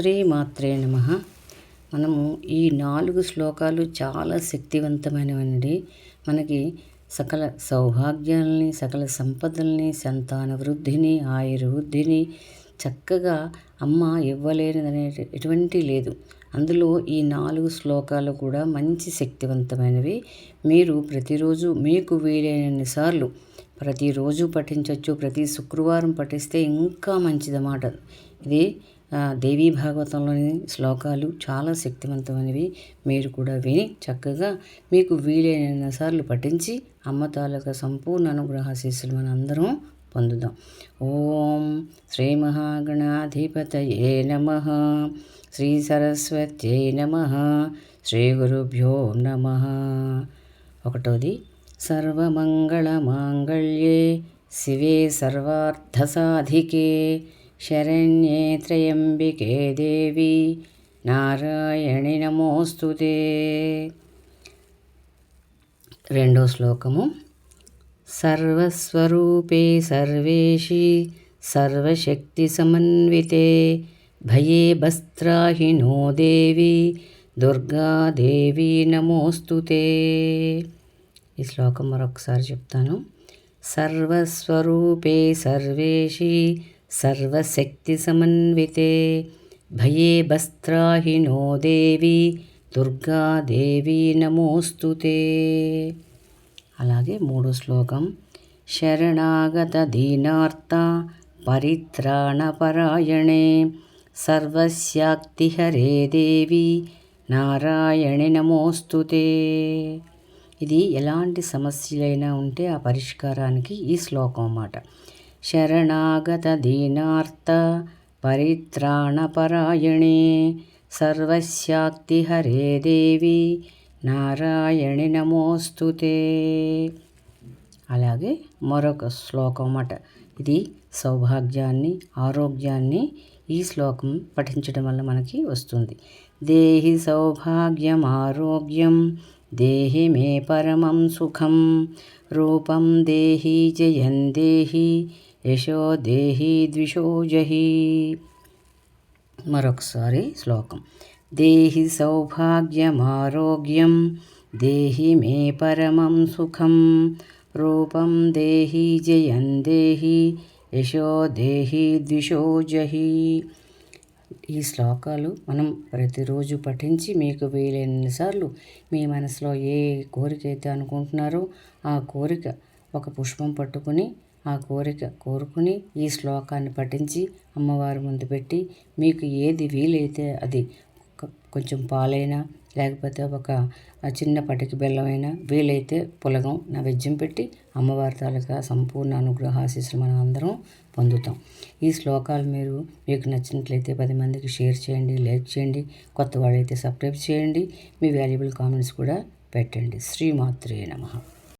శ్రీమాత్రే నమ. మనము ఈ నాలుగు శ్లోకాలు చాలా శక్తివంతమైనవండి. మనకి సకల సౌభాగ్యాలని సకల సంపదల్ని సంతాన వృద్ధిని ఆయుర్వృద్ధిని చక్కగా అమ్మ ఇవ్వలేనిదనే ఎటువంటి లేదు. అందులో ఈ నాలుగు శ్లోకాలు కూడా మంచి శక్తివంతమైనవి. మీరు ప్రతిరోజు మీకు వీలైనన్నిసార్లు ప్రతిరోజు పఠించవచ్చు ప్రతి శుక్రవారం పఠిస్తే ఇంకా మంచిదన్నమాట. ఇది దేవీ భాగవతంలోని శ్లోకాలు చాలా శక్తివంతమైనవి. మీరు కూడా విని చక్కగా మీకు వీలైన సార్లు పఠించి అమ్మ తాలూకా సంపూర్ణ అనుగ్రహ శిష్యులు పొందుదాం. ఓం శ్రీ మహాగణాధిపతయే నమ. శ్రీ సరస్వత్యై నమ. శ్రీ గురుభ్యో నమ. ఒకటోది సర్వమంగళమాంగళ్యే శివే సర్వార్థసాధికే. శరణ్యే త్రయంబికే దేవి నారాయణి నమోస్తుతే రెండో శ్లోకము సర్వస్వరూపే సర్వేషి సర్వశక్తి సమన్వితే భయే భస్త్రాహినో దేవి దుర్గాదేవి నమోస్తుతే ఈ శ్లోకం మరొకసారి చెప్తాను. సర్వస్వరూపే సర్వేషి సర్వశక్తిసమన్వితే భయే భస్త్రాహినో దేవి దుర్గాదేవి నమోస్తు అలాగే మూడో శ్లోకం శరణాగత దీనార్త పరిత్రాణపరాయణే సర్వస్యాక్తిహరే దేవి నారాయణి నమోస్తుతే ఇది ఎలాంటి సమస్యలైనా ఉంటే ఆ పరిష్కారానికి ఈ శ్లోకం అన్నమాట. శరణాగత దీనార్త పరిత్రాణపరాయణే సర్వశాక్తి హరే దేవి నారాయణి నమోస్తుతే అలాగే మరొక శ్లోకం అన్నమాట. ఇది సౌభాగ్యాన్ని ఆరోగ్యాన్ని ఈ శ్లోకం పఠించడం వల్ల మనకి వస్తుంది. దేహి సౌభాగ్యం ఆరోగ్యం దేహి మే పరమం సుఖం రూపం దేహి జయం దేహి యశో దేహి ద్విషో జహి. మరొకసారి శ్లోకం. దేహి సౌభాగ్యమారోగ్యం దేహి మే పరమం సుఖం. రూపం దేహి జయం దేహి యశో దేహి ద్విషో జహి. ఈ శ్లోకాలు మనం ప్రతిరోజు పఠించి మీకు వీలైనసార్లు మీ మనసులో ఏ కోరిక అయితే అనుకుంటున్నారో ఆ కోరిక ఒక పుష్పం పట్టుకుని ఆ కోరిక కోరుకుని ఈ శ్లోకాన్ని పఠించి అమ్మవారి ముందు పెట్టి మీకు ఏది వీలైతే అది కొంచెం పాలైనా లేకపోతే ఒక చిన్న పటికి బెల్లమైనా వీలైతే పులగం నైవేద్యం పెట్టి అమ్మవారి తాలూకా సంపూర్ణ అనుగ్రహాశీస్సులు మనం అందరం పొందుతాం. ఈ శ్లోకాలు మీరు మీకు నచ్చినట్లయితే పది మందికి షేర్ చేయండి లైక్ చేయండి కొత్త వాళ్ళైతే సబ్స్క్రైబ్ చేయండి మీ వాల్యుబుల్ కామెంట్స్ కూడా పెట్టండి. శ్రీమాత్రే నమ.